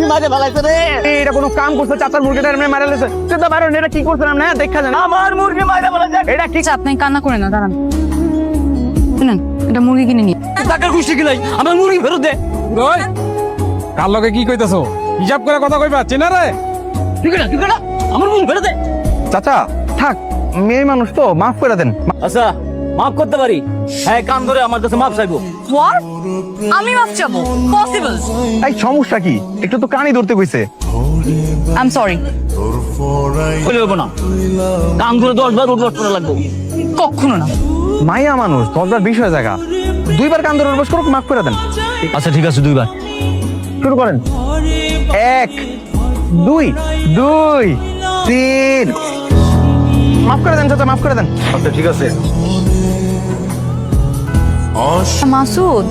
মুরগি মাঝে ফেলাইছে রে। এটা কোনো কাম করছে চাচার মুরগিটা এমনি মারা লেছে। সেটা বাইরে এটা কি করছেন আপনি দেখা যান আমার মুরগি এটা কি আচ্ছা আপনি কান্না করে না দাঁড়ান। শুনেন এটা মুরগি কিনে নিয়ে। টাকার খুশি কি নাই আমার মুরগি ফেরত দে। ওই কার লগে কি কইতাছো? হিসাব করে কথা কইবা চেনা রে? ঠিক আছে ঠিক আছে আমার মুরগি ফেরত দে। চাচা থাক মেয়ে মানুষ তো মাফ করে দেন। আচ্ছা। মাফ করতে পারি? হ্যাঁ কান ধরে আমার কাছে মাফ চাইব। হোয়াট আমি মাপ চাবো। পসিবল এই সমস্যা কি? একটু তো কানি ধরতে কইছে। আই এম সরি বলে হব না। কান ধরে দশ বার উঠবাস করা লাগবো। কখনো না। মাইয়া মানুষ দশবার বিশ হয়ে জায়গা। দুইবার কান ধরে উঠবস করুক মাফ করে দেন। আচ্ছা ঠিক আছে দুইবার। শুরু করেন। এক দুই দুই তিন। মাফ করে দেন চাচা মাফ করে দেন। আচ্ছা ঠিক আছে। মাসুদ।